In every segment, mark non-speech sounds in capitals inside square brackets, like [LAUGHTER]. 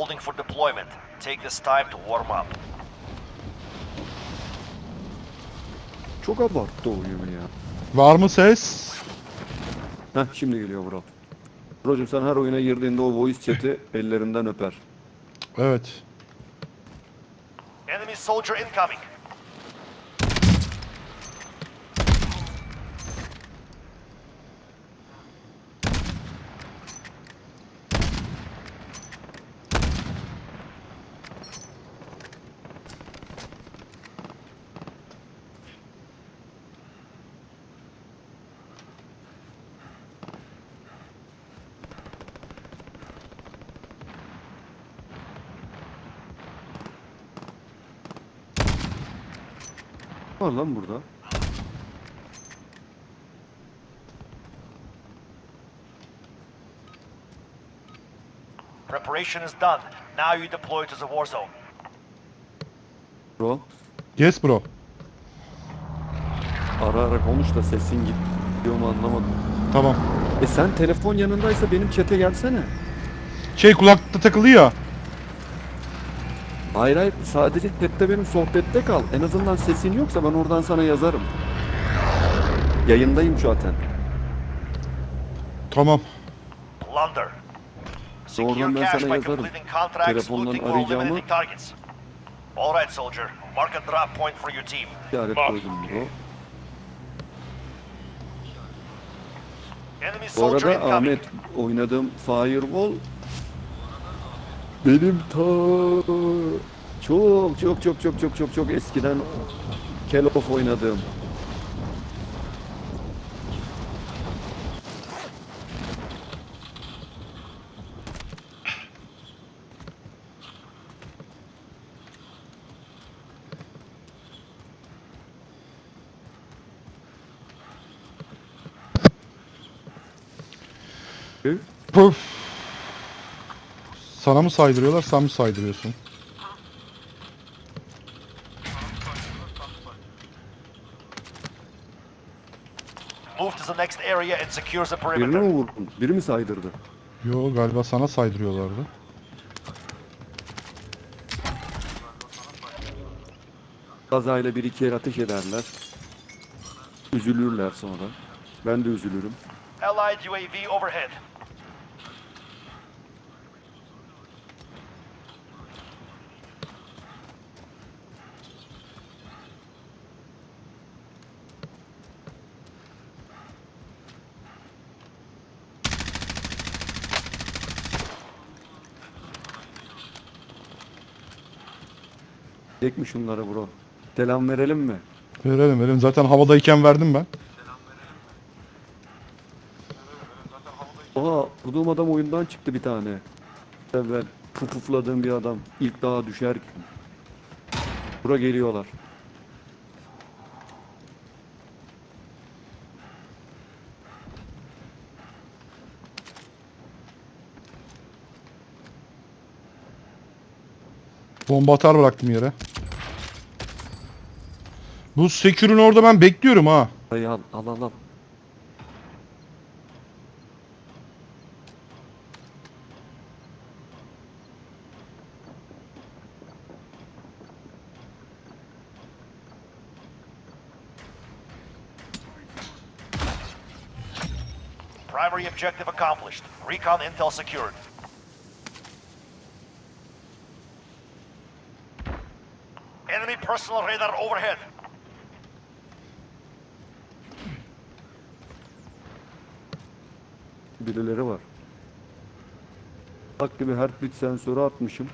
holding for deployment. Take this time to warm up. Çok abarttı oyunu ya. Var mı ses? Heh şimdi geliyor bro. Brocum sen her oyuna girdiğinde o voice chat'i [LAUGHS] ellerinden öper. Evet. Enemy soldier incoming. Var lan burada. Preparation is done. Now you deploy to the war zone. Bro Yes bro. ara ara konuş da sesin gidiyor mu anlamadım. Tamam. E sen telefon yanındaysa benim chat'e gelsene. Şey kulakta takılı ya. Hayır hayır sadece chatte benim sohbette kal. En azından sesin yoksa ben oradan sana yazarım. Yayındayım zaten. Tamam. Plunder. Secure Oradan ben cash sana by yazarım. completing contracts, Telefondan looting or arayacağımı- eliminating targets. All right, soldier. Mark a drop point for your team. İşaret koydum bro. Enemy Bu soldier arada incoming. Ahmet oynadığım Firewall benim ta çok çok çok çok çok çok çok eskiden Call of oynadığım. Puf. Sana mı saydırıyorlar, sen mi saydırıyorsun? Move to the next area and secure the Birini mi perimeter. vurdun? Biri mi saydırdı? Yo galiba sana saydırıyorlardı. Kazayla bir iki el ateş ederler. Üzülürler sonra. Ben de üzülürüm. Allied UAV overhead. Çek mi şunlara bro? Selam verelim mi? Verelim verelim. Zaten havadayken verdim ben. Aa, bulduğum adam oyundan çıktı bir tane. Evvel pufufladığım bir adam. İlk dağa düşerken. Bura geliyorlar. Bomba atar bıraktım yere. Bu Secure'ün orada ben bekliyorum ha. Dayı al al al. al. Primary objective accomplished. Recon intel secured. Enemy personal radar overhead. Birileri var. Bak gibi heartbeat sensörü atmışım.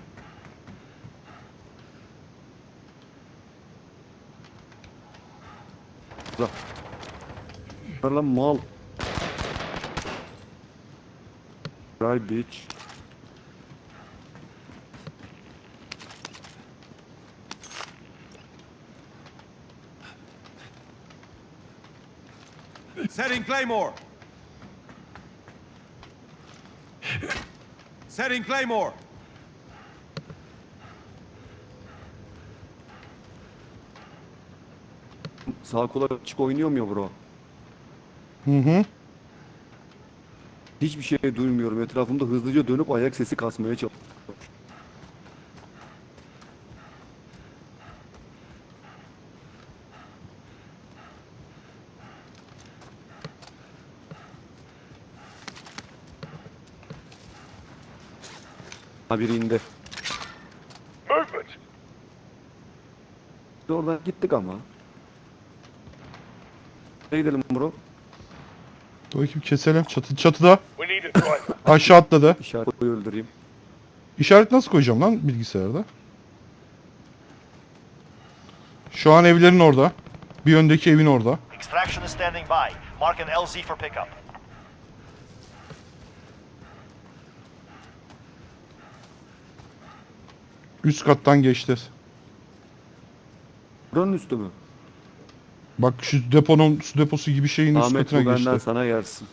Bak. Lan mal. Dry bitch. Setting Claymore. Setting Claymore. Sağ kola açık oynuyorum ya bro. Hı hı. Hiçbir şey duymuyorum. Etrafımda hızlıca dönüp ayak sesi kasmaya çalışıyorum. Ha biri indi. Movement. Biz oradan gittik ama. Ne gidelim bro? Dur bakayım keselim. Çatı, çatıda. Aşağı atladı. İşaret koy öldüreyim. İşaret nasıl koyacağım lan bilgisayarda? Şu an evlerin orada. Bir öndeki evin orada. Extraction is standing by. Mark an LZ for pickup. Üst kattan geçti. Buranın üstü mü? Bak şu deponun su deposu gibi şeyin üst Ahmet katına bu benden geçti. sana gelsin.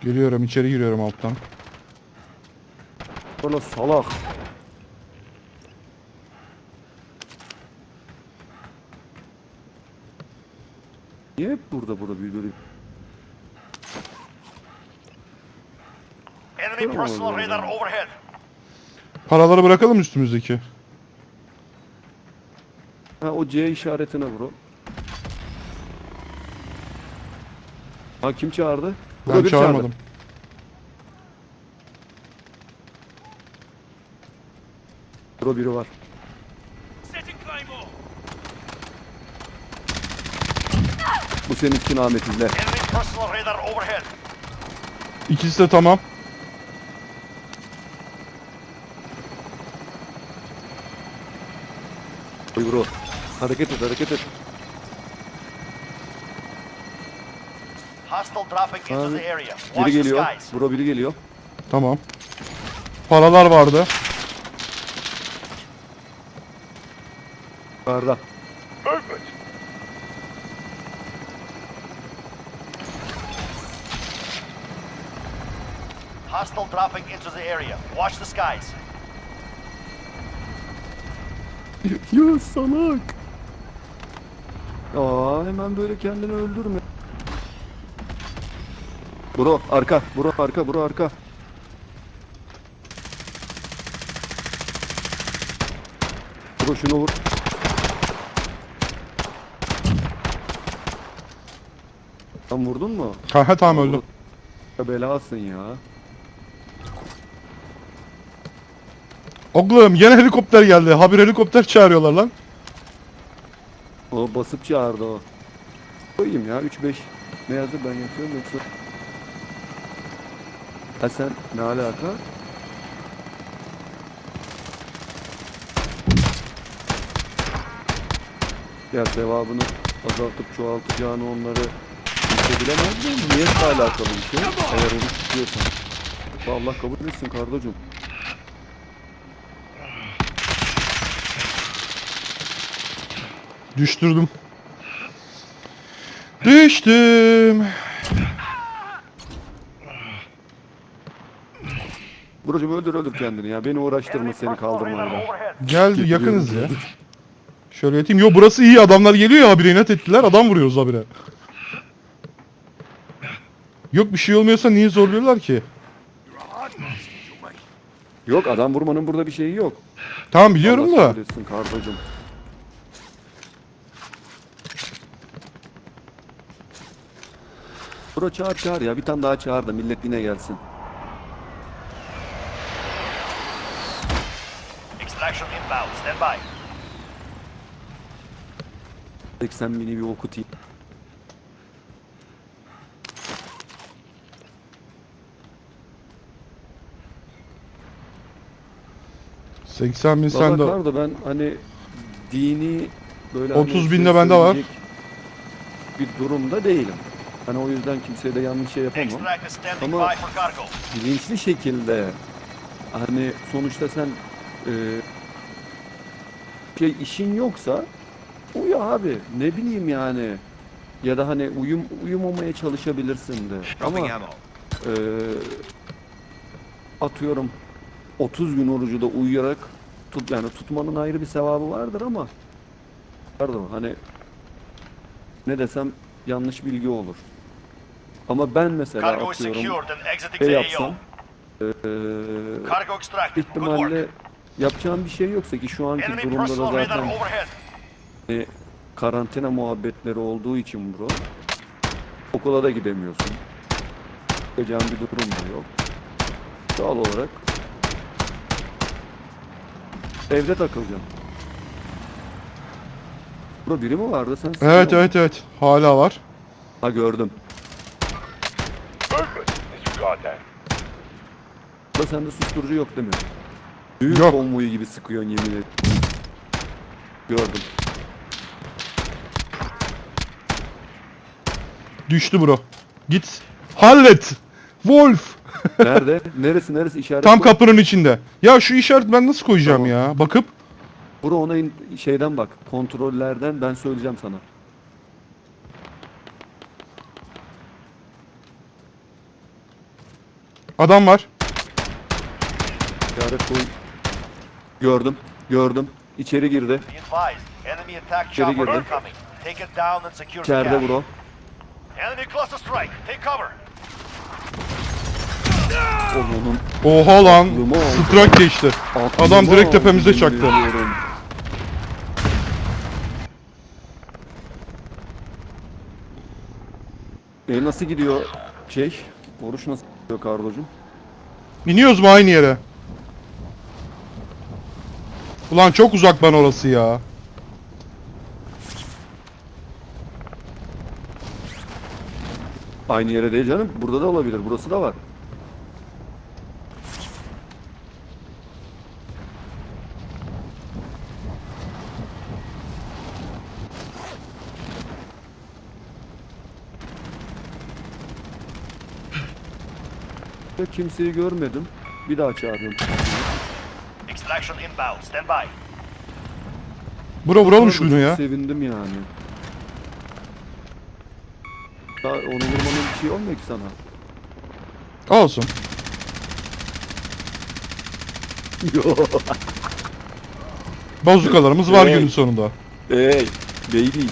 Geliyorum içeri giriyorum alttan. Sonra salak. Niye hep burada burada bir böyle Enemy Tamam, personal tamam, radar tamam. overhead. Paraları bırakalım üstümüzdeki. Ha o C işaretine bro. Ha kim çağırdı? Bro, Ben biri çağırmadım. çağırdı. Bro biri var. Setting Claymore. Bu senin için Ahmet izle. Enemy personal radar overhead. İkisi de tamam. Bro. Hareket et hareket et. Hostile dropping into the area. Biri Watch the geliyor. skies. Bro biri geliyor. Tamam. Paralar vardı. Yukarıda. Movement. Hostile dropping into the area. Watch the skies. Ya salak. Aa hemen böyle kendini öldürme. Bro arka, bro arka, bro arka. Bro şunu vur. Sen vurdun mu? Ha, ha tamam öldüm. Ya belasın ya. Oğlum yine helikopter geldi. Habire helikopter çağırıyorlar lan. O basıp çağırdı o. Koyayım ya 3-5. Ne yazdı ben yapıyorum yoksa. Ha sen ne alaka? Ya sevabını azaltıp çoğaltacağını onları bilemez mi? Niyetle alakalı bir şey. Eğer onu tutuyorsan. Allah kabul etsin kardeşim. Düştürdüm. Düştüm. Buracım öldür öldür kendini ya. Beni uğraştırma seni kaldırmayla. Gel yakınız ya. Şöyle yatayım. Yo burası iyi. Adamlar geliyor ya habire inat ettiler. Adam vuruyoruz habire. Yok bir şey olmuyorsa niye zorluyorlar ki? Yok adam vurmanın burada bir şeyi yok. Tamam biliyorum Allah da. kardeşim. Bro çağır çağır ya bir tane daha çağır da millet yine gelsin. Extraction inbound. Stand by. 80 bini bir okutayım. 80 bin Sen sen de. da ben hani dini böyle 30 hani binde bende var. Bir durumda değilim. Hani o yüzden kimseye de yanlış şey yapamam. Ama- bilinçli şekilde hani sonuçta sen e, şey işin yoksa uyu abi. Ne bileyim yani. Ya da hani uyum uyumamaya çalışabilirsin de. Ama e, atıyorum 30 gün orucu da uyuyarak tut yani tutmanın ayrı bir sevabı vardır ama pardon hani ne desem yanlış bilgi olur. Ama ben mesela Cargo atıyorum şey yapsam. Good ihtimalle yapacağım bir şey yoksa ki şu anki Enemy durumda da zaten e, karantina muhabbetleri olduğu için bro okula da gidemiyorsun. Yapacağım bir durum da yok. Doğal olarak evde takılacağım. Burada biri mi vardı sen? Evet evet evet. Hala var. Ha gördüm. Burada sende susturucu yok değil mi? Büyük Yok. konvoyu gibi sıkıyorsun yemin ederim. Gördüm. Düştü bro. Git. Hallet. Wolf. [LAUGHS] Nerede? neresi neresi işaret? Tam koy. kapının içinde. Ya şu işaret ben nasıl koyacağım Tamam. ya? Bakıp. Bura ona in- şeyden bak. Kontrollerden ben söyleyeceğim sana. Adam var. İşaret koy. Gördüm. Gördüm. İçeri girdi. İçeri girdi. İçeride bro. Enemy cluster strike. Take cover. Onun Oha lan. Strike geçti. Adam direkt tepemize çaktı. E nasıl gidiyor şey? Oruç nasıl gidiyor Kardocuğum? İniyoruz mu aynı yere? Ulan çok uzak ben orası ya. Aynı yere değil canım. Burada da olabilir. Burası da var. Kimseyi görmedim. Bir daha çağırıyorum. Extraction inbound. Stand by. Bura vuralım Çok şunu ya. Sevindim yani. Daha onu vurmanın bir şey olmuyor ki sana. Olsun. Bazukalarımız var Evet. günün sonunda. Hey, baby.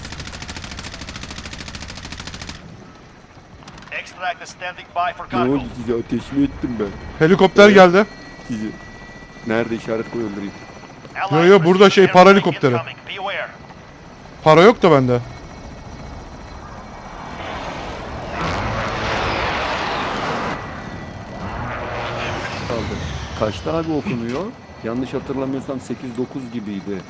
Extract is standing by for Ne cargo. oldu size ateş mi ettim ben? Helikopter geldi. Sizi. Nerede işaret koy öldüreyim. Yo, yo, burada şey, para. Beware. Para yok da bende. Kaldı. Kaçta abi okunuyor? Yanlış hatırlamıyorsam 8-9 gibiydi.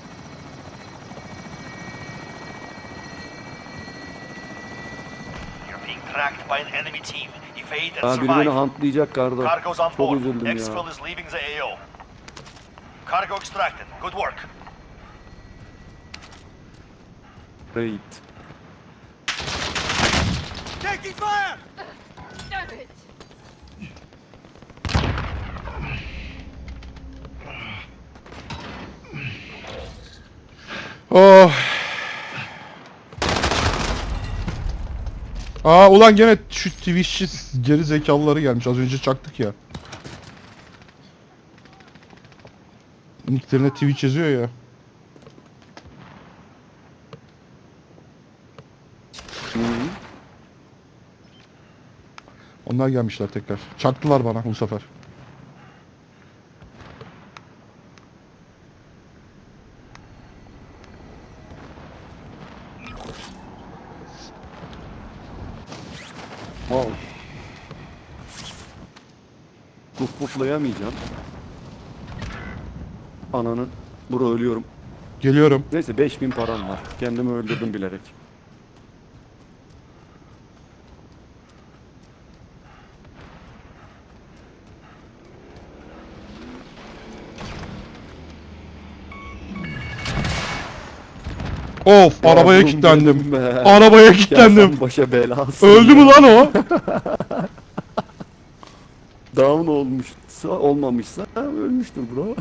Tracked by an enemy team. Evade and Ha biri beni hantlayacak on Çok üzüldüm ya. is leaving the AO. Cargo extracted. Good work. Raid. Taking fire! Damn it! Oh. Aa ulan gene şu Twitch'çi geri zekalıları gelmiş. Az önce çaktık ya. Nicklerine Twitch yazıyor ya. Onlar gelmişler tekrar. Çaktılar bana bu sefer. Wow. Puf Ananın. Bura ölüyorum. Geliyorum. Neyse 5000 param var. Kendimi öldürdüm bilerek. Of arabaya Yavrum kilitlendim. Arabaya kilitlendim. başa belası. Öldü mü lan o? [LAUGHS] Down olmuşsa olmamışsa ölmüştür bro.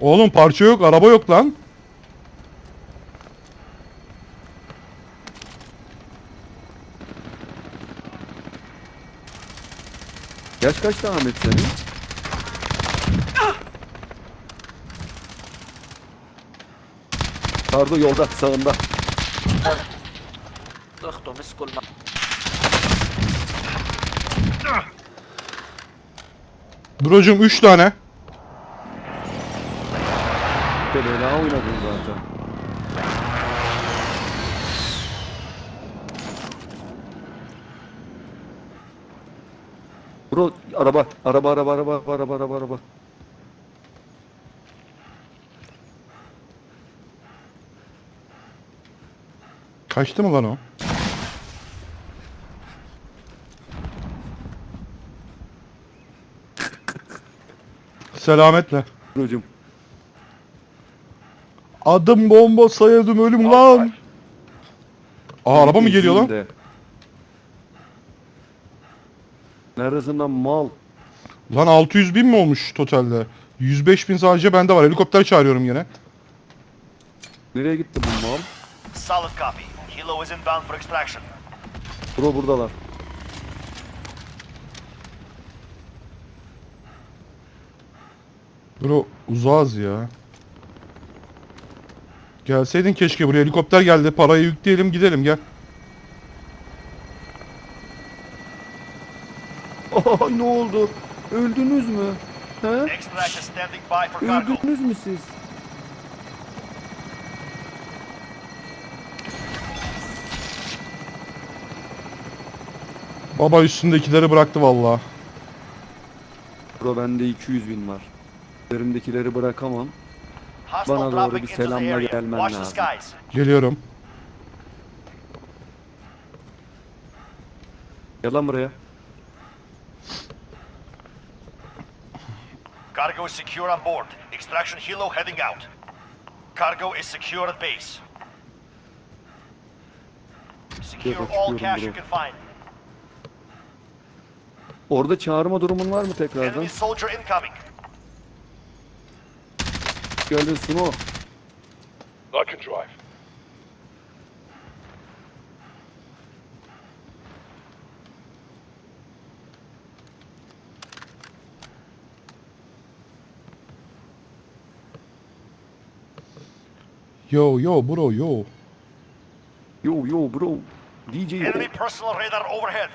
Oğlum parça yok, araba yok lan. Yaş kaçtı Ahmet senin? Kardo yolda sağında. اخته مسكوا الم... Brocum 3 tane. Çok da bela oynadın zaten. Bro araba araba araba araba araba araba araba. Kaçtı mı lan o? [LAUGHS] Selametle. Brocum Adım bomba sayıldım ölüm lan. Aa araba mı geliyor lan? Lan mal? Lan 600 bin mi olmuş totalde? 105 bin sadece bende var. Helikopter çağırıyorum yine. Nereye gitti bu mal? Solid copy. Hilo is inbound for extraction. Bro buradalar. Bro uzağız ya. Gelseydin keşke buraya helikopter geldi. Parayı yükleyelim gidelim gel. Aa, ne oldu? Öldünüz mü? He? Öldünüz mü siz? Baba üstündekileri bıraktı vallahi. Bro bende 200 bin var. Üzerimdekileri bırakamam. Bana doğru bir selamla gelmen lazım. Geliyorum. Gel lan buraya. Cargo is secure on board. Extraction helo heading out. Cargo is secure at base. Secure all cash you can find. Orada çağırma durumun var mı tekrardan? Enemy soldier incoming. Geldin Suno. I can drive. Yo yo bro yo. Yo yo bro. DJ Enemy personal radar overhead.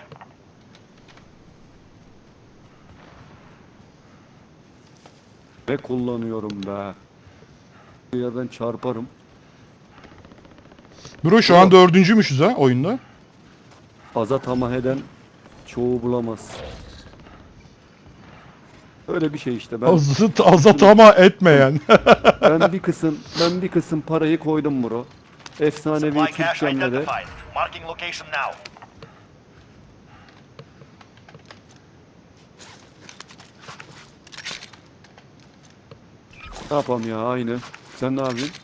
ne kullanıyorum be. Bir yerden çarparım. Bro şu an dördüncümüşüz ha oyunda. Aza tamah eden çoğu bulamaz. Öyle bir şey işte. Ben Azıt azat ama etmeyen. [LAUGHS] ben bir kısım ben bir kısım parayı koydum bro. Efsanevi Supply cache Türkçemle de identified. Marking location now. ne yapam ya aynı. Sen ne yapıyorsun?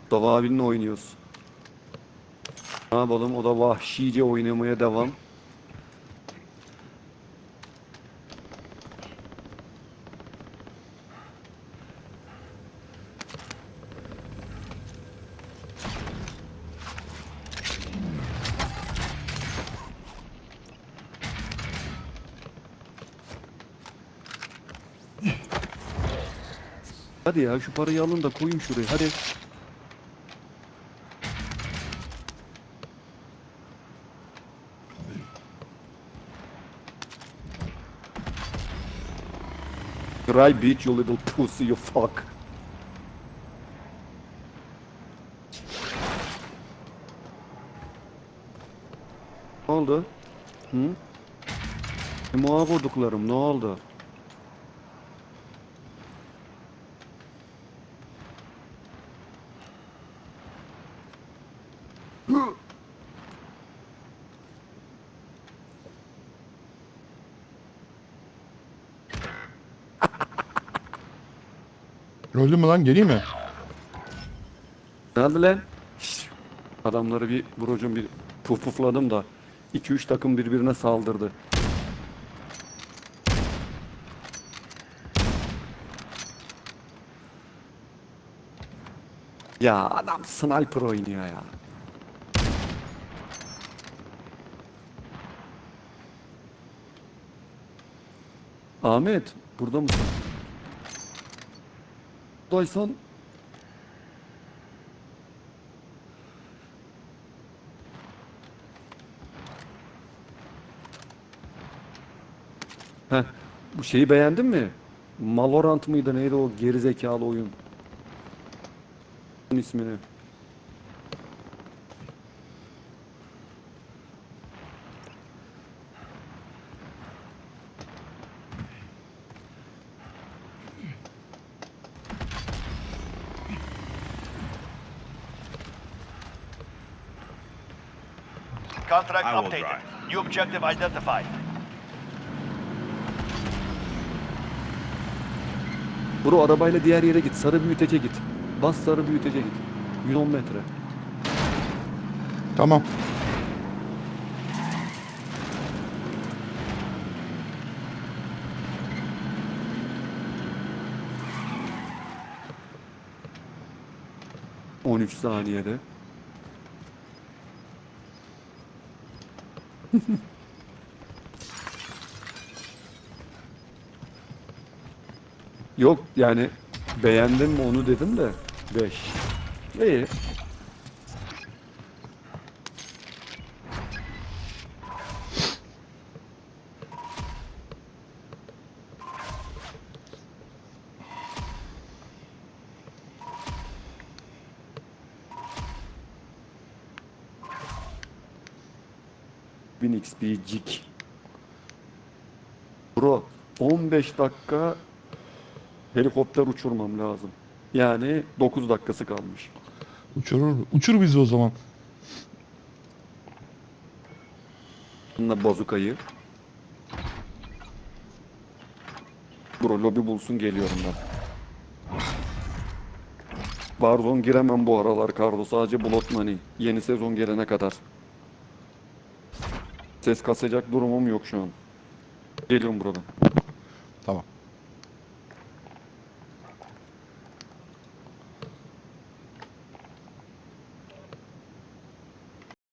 Mustafa abinle oynuyoruz. Ne yapalım o da vahşice oynamaya devam. Hadi ya şu parayı alın da koyun şuraya hadi. Cry bitch you little pussy you fuck. Ne oldu? Hı? E, muha vurduklarım ne oldu? Öldü mü lan geleyim mi? Ne oldu lan? Adamları bir brocum bir puf pufladım da 2-3 takım birbirine saldırdı. Ya adam sniper oynuyor ya. Ahmet burada mısın? Buradaysan Heh, bu şeyi beğendin mi? Malorant mıydı neydi o gerizekalı oyun? İsmini. Objective identified. Bro arabayla diğer yere git. Sarı büyütece git. Bas sarı büyütece git. 110 metre. Tamam. On üç saniyede. Yok yani beğendim mi onu dedim de 5. İyi. Bin XP cik. Bro 15 dakika helikopter uçurmam lazım. Yani 9 dakikası kalmış. Uçurur. Uçur bizi o zaman. Bununla bazukayı. Bro lobi bulsun geliyorum ben. Warzone giremem bu aralar Kardo sadece Blood Money. Yeni sezon gelene kadar. Ses kasacak durumum yok şu an. Geliyorum buradan. Tamam.